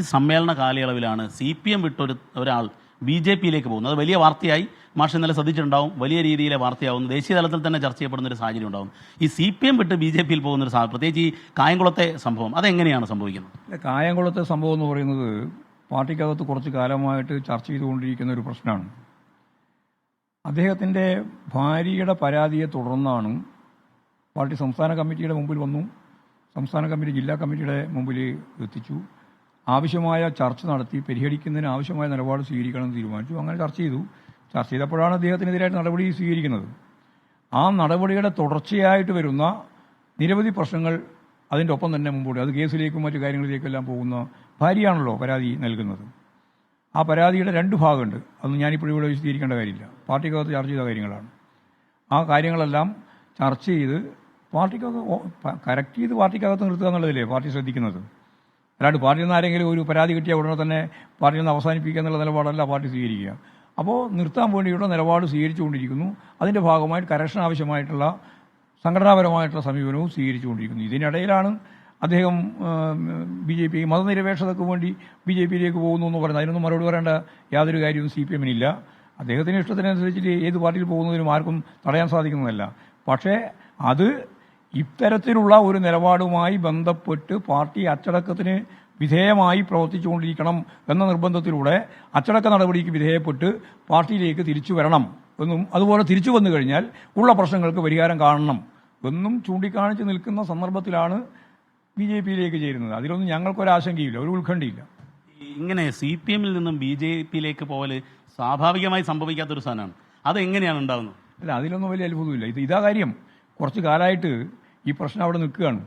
സമ്മേളന കാലയളവിലാണ് C P M വിട്ടൊരു ഒരാൾ ബി ജെ പിയിലേക്ക് പോകുന്നത്. അത് വലിയ വാർത്തയായി. മാഷ് ഇന്നലെ ശ്രദ്ധിച്ചിട്ടുണ്ടാവും. വലിയ രീതിയിലെ വാർത്തയാവുന്നു. ദേശീയ തലത്തിൽ തന്നെ ചർച്ച ചെയ്യപ്പെടുന്ന ഒരു സാഹചര്യം ഉണ്ടാവും. ഈ സി പി എം വിട്ട് ബി ജെ പിയിൽ പോകുന്ന ഒരു സാഹചര്യം പ്രത്യേകിച്ച് ഈ കായംകുളത്തെ സംഭവം അതെങ്ങനെയാണ് സംഭവിക്കുന്നത്? കായംകുളത്തെ സംഭവം എന്ന് പറയുന്നത് പാർട്ടിക്കകത്ത് കുറച്ച് കാലമായിട്ട് ചർച്ച ചെയ്തുകൊണ്ടിരിക്കുന്ന ഒരു പ്രശ്നമാണ്. അദ്ദേഹത്തിന്റെ ഭാര്യയുടെ പരാതിയെ തുടർന്നാണ് പാർട്ടി സംസ്ഥാന കമ്മിറ്റിയുടെ മുമ്പിൽ വന്നു. സംസ്ഥാന കമ്മിറ്റി ജില്ലാ കമ്മിറ്റിയുടെ മുമ്പിൽ എത്തിച്ചു. ആവശ്യമായ ചർച്ച നടത്തി പരിഹരിക്കുന്നതിന് ആവശ്യമായ നിലപാട് സ്വീകരിക്കണമെന്ന് തീരുമാനിച്ചു. അങ്ങനെ ചർച്ച ചെയ്തു. ചർച്ച ചെയ്തപ്പോഴാണ് അദ്ദേഹത്തിനെതിരായിട്ട് നടപടി സ്വീകരിക്കുന്നത്. ആ നടപടിയുടെ തുടർച്ചയായിട്ട് വരുന്ന നിരവധി പ്രശ്നങ്ങൾ അതിന്റെ ഒപ്പം തന്നെ മുമ്പോട്ട് അത് കേസിലേക്കും മറ്റു കാര്യങ്ങളിലേക്കും എല്ലാം പോകുന്ന ഭാര്യയാണല്ലോ പരാതി നൽകുന്നത്. ആ പരാതിയുടെ രണ്ട് ഭാഗമുണ്ട്. അതൊന്നും ഞാനിപ്പോൾ ഇവിടെ വിശദീകരിക്കേണ്ട കാര്യമില്ല. പാർട്ടിക്കകത്ത് ചർച്ച ചെയ്ത കാര്യങ്ങളാണ്. ആ കാര്യങ്ങളെല്ലാം ചർച്ച ചെയ്ത് പാർട്ടിക്കകത്ത് കറക്റ്റ് ചെയ്ത് പാർട്ടിക്കകത്ത് നിർത്തുക എന്നുള്ളതല്ലേ? പാർട്ടി ശ്രദ്ധിക്കുന്നത്. അല്ലാണ്ട് പാർട്ടിയിൽ നിന്ന് ആരെങ്കിലും ഒരു പരാതി കിട്ടിയ ഉടനെ തന്നെ പാർട്ടിയിൽ നിന്ന് അവസാനിപ്പിക്കുക എന്നുള്ള നിലപാടല്ല പാർട്ടി സ്വീകരിക്കുക. അപ്പോൾ നിർത്താൻ വേണ്ടിയുള്ള നിലപാട് സ്വീകരിച്ചുകൊണ്ടിരിക്കുന്നു. അതിന്റെ ഭാഗമായിട്ട് കരക്ഷൻ ആവശ്യമായിട്ടുള്ള സംഘടനാപരമായിട്ടുള്ള സമീപനവും സ്വീകരിച്ചുകൊണ്ടിരിക്കുന്നു. ഇതിനിടയിലാണ് അദ്ദേഹം ബി ജെ പി മതനിരപേക്ഷതയ്ക്ക് വേണ്ടി ബി ജെ പിയിലേക്ക് പോകുന്നു എന്ന് പറയുന്നത്. അതിനൊന്നും മറുപടി പറയേണ്ട യാതൊരു കാര്യവും സി പി എമ്മിനില്ല. അദ്ദേഹത്തിന് ഇഷ്ടത്തിനനുസരിച്ചിട്ട് ഏത് പാർട്ടിയിൽ പോകുന്നതിനും ആർക്കും തടയാൻ സാധിക്കുന്നതല്ല. പക്ഷേ അത് ഇത്തരത്തിലുള്ള ഒരു നിലപാടുമായി ബന്ധപ്പെട്ട് പാർട്ടി അച്ചടക്കത്തിന് വിധേയമായി പ്രവർത്തിച്ചുകൊണ്ടിരിക്കണം എന്ന നിർബന്ധത്തിലൂടെ അച്ചടക്ക നടപടിക്ക് വിധേയപ്പെട്ട് പാർട്ടിയിലേക്ക് തിരിച്ചു വരണം എന്നും അതുപോലെ തിരിച്ചു വന്നു കഴിഞ്ഞാൽ ഉള്ള പ്രശ്നങ്ങൾക്ക് പരിഹാരം കാണണം എന്നും ചൂണ്ടിക്കാണിച്ച് നിൽക്കുന്ന സന്ദർഭത്തിലാണ് ബി ജെ പിയിലേക്ക് ചേരുന്നത്. അതിലൊന്നും ഞങ്ങൾക്കൊരാശങ്കയില്ല ഒരു ഉത്കണ്ഠയില്ല. ഇങ്ങനെ സി പി എമ്മിൽ നിന്നും ബി ജെ പിയിലേക്ക് പോകൽ സ്വാഭാവികമായി സംഭവിക്കാത്തൊരു സാധനമാണ്. അതെങ്ങനെയാണ് ഉണ്ടാകുന്നത് അല്ല അതിലൊന്നും വലിയ അത്ഭുതമില്ല. ഇത് ഇതാ കാര്യം. കുറച്ച് കാലമായിട്ട് ഈ പ്രശ്നം അവിടെ നിൽക്കുകയാണ്.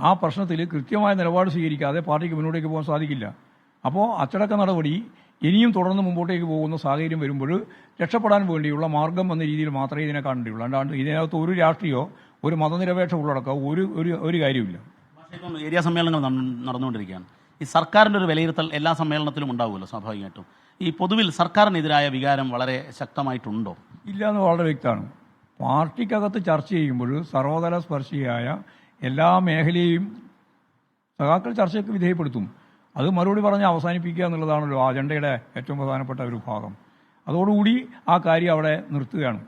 ആ പ്രശ്നത്തിൽ കൃത്യമായ നിലപാട് സ്വീകരിക്കാതെ പാർട്ടിക്ക് മുന്നോട്ടേക്ക് പോകാൻ സാധിക്കില്ല. അപ്പോൾ അച്ചടക്ക നടപടി ഇനിയും തുടർന്ന് മുമ്പോട്ടേക്ക് പോകുന്ന സാഹചര്യം വരുമ്പോൾ രക്ഷപ്പെടാൻ വേണ്ടിയുള്ള മാർഗം എന്ന രീതിയിൽ മാത്രമേ ഇതിനെ കാണേണ്ടിയുള്ളൂ. അല്ലാണ്ട് ഇതിനകത്ത് ഒരു രാഷ്ട്രീയമോ ഒരു മതനിരപേക്ഷ ഉള്ളടക്കമോ ഒരു ഒരു ഒരു കാര്യമില്ല ഇപ്പം ഏരിയ സമ്മേളനങ്ങൾ നട- നടന്നുകൊണ്ടിരിക്കുകയാണ്. ഈ സർക്കാരിന്റെ ഒരു വിലയിരുത്തൽ എല്ലാ സമ്മേളനത്തിലും ഉണ്ടാവുമല്ലോ സ്വാഭാവികമായിട്ടും. ഈ പൊതുവിൽ സർക്കാരിനെതിരായ വികാരം വളരെ ശക്തമായിട്ടുണ്ടോ? ഇല്ല എന്ന് വളരെ വ്യക്തമാണ്. പാർട്ടിക്കകത്ത് ചർച്ച ചെയ്യുമ്പോൾ സർവതല സ്പർശിയായ എല്ലാ മേഖലയെയും സഖാക്കൾ ചർച്ചയ്ക്ക് വിധേയപ്പെടുത്തും. അത് മറുപടി പറഞ്ഞ് അവസാനിപ്പിക്കുക എന്നുള്ളതാണല്ലോ ആ അജണ്ടയുടെ ഏറ്റവും പ്രധാനപ്പെട്ട ഒരു ഭാഗം. അതോടുകൂടി ആ കാര്യം അവിടെ നിർത്തുകയാണ്.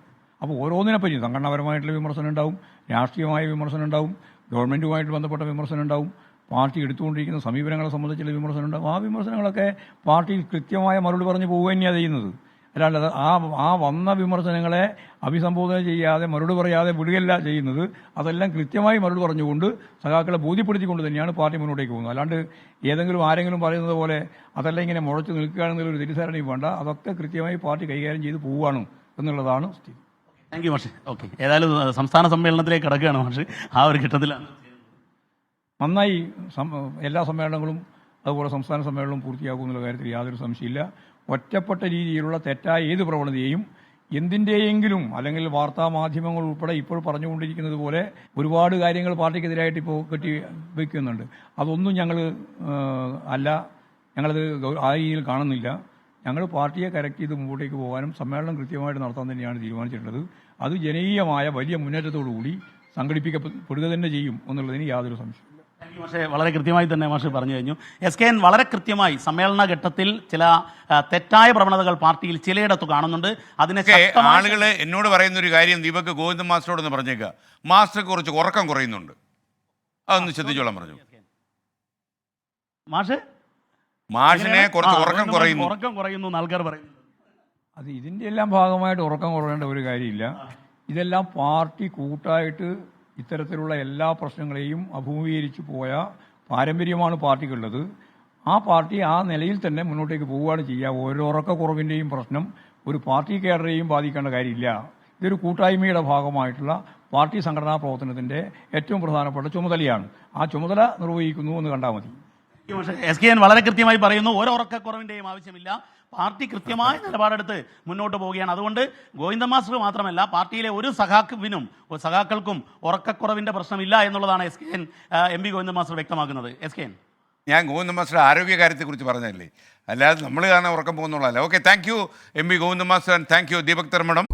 അപ്പോൾ ഓരോന്നിനെപ്പറ്റി സംഘടനാപരമായിട്ടുള്ള വിമർശനം ഉണ്ടാവും രാഷ്ട്രീയമായ വിമർശനം ഉണ്ടാവും ഗവൺമെന്റുമായിട്ട് ബന്ധപ്പെട്ട വിമർശനം ഉണ്ടാവും പാർട്ടി എടുത്തുകൊണ്ടിരിക്കുന്ന സമീപനങ്ങളെ സംബന്ധിച്ചുള്ള വിമർശനം ഉണ്ടാവും. ആ വിമർശനങ്ങളൊക്കെ പാർട്ടി കൃത്യമായ മറുപടി പറഞ്ഞ് പോവുക തന്നെയാണ് ചെയ്യുന്നത്. അല്ലാണ്ട് ആ ആ വന്ന വിമർശനങ്ങളെ അഭിസംബോധന ചെയ്യാതെ മറുപടി പറയാതെ വിടുകയല്ല ചെയ്യുന്നത്. അതെല്ലാം കൃത്യമായി മറുപടി പറഞ്ഞുകൊണ്ട് സഖാക്കളെ ബോധ്യപ്പെടുത്തിക്കൊണ്ട് തന്നെയാണ് പാർട്ടി മുന്നോട്ടേക്ക് പോകുന്നത്. അല്ലാണ്ട് ഏതെങ്കിലും ആരെങ്കിലും പറയുന്നത് പോലെ അതെല്ലാം ഇങ്ങനെ മുഴച്ച് നിൽക്കുകയാണെന്നുള്ളൊരു തെറ്റിദ്ധാരണയും വേണ്ട. അതൊക്കെ കൃത്യമായി പാർട്ടി കൈകാര്യം ചെയ്ത് പോവുകയാണ് എന്നുള്ളതാണ് സ്ഥിതി. താങ്ക് യു മാഷെ. ഓക്കെ ഏതായാലും സംസ്ഥാന സമ്മേളനത്തിലേക്ക് കിടക്കുകയാണ് മാഷ്. ആ ഒരു ഘട്ടത്തിലാണ്. നന്നായി എല്ലാ സമ്മേളനങ്ങളും അതുപോലെ സംസ്ഥാന സമ്മേളനവും പൂർത്തിയാക്കും എന്നുള്ള കാര്യത്തിൽ യാതൊരു സംശയമില്ല ഒറ്റപ്പെട്ട രീതിയിലുള്ള തെറ്റായ ഏത് പ്രവണതയെയും എന്തിന്റെയെങ്കിലും അല്ലെങ്കിൽ വാർത്താ മാധ്യമങ്ങൾ ഉൾപ്പെടെ ഇപ്പോൾ പറഞ്ഞുകൊണ്ടിരിക്കുന്നത് പോലെ ഒരുപാട് കാര്യങ്ങൾ പാർട്ടിക്കെതിരായിട്ട് ഇപ്പോൾ കെട്ടി വയ്ക്കുന്നുണ്ട് അതൊന്നും ഞങ്ങൾ അല്ല ഞങ്ങളത് ആ രീതിയിൽ കാണുന്നില്ല. ഞങ്ങൾ പാർട്ടിയെ കറക്റ്റ് ചെയ്ത് മുമ്പോട്ടേക്ക് പോകാനും സമ്മേളനം കൃത്യമായിട്ട് നടത്താൻ തന്നെയാണ് തീരുമാനിച്ചിട്ടുള്ളത്. അത് ജനകീയമായ വലിയ മുന്നേറ്റത്തോടുകൂടി സംഘടിപ്പിക്കപ്പെടുക തന്നെ ചെയ്യും എന്നുള്ളതിന് യാതൊരു സംശയമില്ല താങ്ക് യു മാഷെ വളരെ കൃത്യമായി തന്നെ മാഷ് പറഞ്ഞു കഴിഞ്ഞു. എസ് കെ എൻ വളരെ കൃത്യമായി സമ്മേളന ഘട്ടത്തിൽ ചില തെറ്റായ പ്രവണതകൾ പാർട്ടിയിൽ ചിലയിടത്ത് കാണുന്നുണ്ട്. അതിനെ ശക്തമായി- ആളുകൾ എന്നോട് പറയുന്ന ഒരു കാര്യം ദീപക് ഗോവിന്ദ മാസ്റ്ററോടൊന്ന് പറഞ്ഞേക്കുക മാസ്റ്റർ കുറച്ച് ഉറക്കം കുറയുന്നുണ്ട്. അതൊന്ന് ശ്രദ്ധിച്ചോളാം പറഞ്ഞു. മാഷ്? മാഷിനെ കുറച്ച് ഉറക്കം കുറയുന്നു. ഉറക്കം കുറയുന്നു ആൾക്കാർ പറയുന്നു. അത് ഇതിന്റെ എല്ലാം ഭാഗമായിട്ട് ഉറക്കം കുറയേണ്ട ഒരു കാര്യമില്ല. ഇതെല്ലാം പാർട്ടി കൂട്ടായിട്ട് ഇത്തരത്തിലുള്ള എല്ലാ പ്രശ്നങ്ങളെയും അഭിമുഖീകരിച്ചു പോയ പാരമ്പര്യമാണ് പാർട്ടിക്കുള്ളത്. ആ പാർട്ടി ആ നിലയിൽ തന്നെ മുന്നോട്ടേക്ക് പോവുകയാണ് ചെയ്യുക. ഓരോ ഉറക്കക്കുറവിന്റെയും പ്രശ്നം ഒരു പാർട്ടി കേഡറെയും ബാധിക്കേണ്ട കാര്യമില്ല. ഇതൊരു കൂട്ടായ്മയുടെ ഭാഗമായിട്ടുള്ള പാർട്ടി സംഘടനാ പ്രവർത്തനത്തിന്റെ ഏറ്റവും പ്രധാനപ്പെട്ട ചുമതലയാണ്. ആ ചുമതല നിർവഹിക്കുന്നു എന്ന് കണ്ടാൽ മതി. എസ് കെ എൻ വളരെ കൃത്യമായി പറയുന്നു ഓരോറക്കക്കുറവിന്റെയും ആവശ്യമില്ല. പാർട്ടി കൃത്യമായ നിലപാടെടുത്ത് മുന്നോട്ട് പോവുകയാണ്. അതുകൊണ്ട് ഗോവിന്ദ മാസ്റ്റർ മാത്രമല്ല പാർട്ടിയിലെ ഒരു സഖാക്കുവിനും സഖാക്കൾക്കും ഉറക്കക്കുറവിന്റെ പ്രശ്നമില്ല എന്നുള്ളതാണ് S K N M P Govinda master വ്യക്തമാക്കുന്നത്. S K N. ഞാൻ ഗോവിന്ദ മാസ്റ്റർ ആരോഗ്യകാര്യത്തെക്കുറിച്ച് പറഞ്ഞതല്ലേ? അല്ലാതെ നമ്മൾ കാരണം ഉറക്കം പോകുന്നുള്ളതല്ല. Okay thank you M P Govinda master and thank you Deepak തെർമണം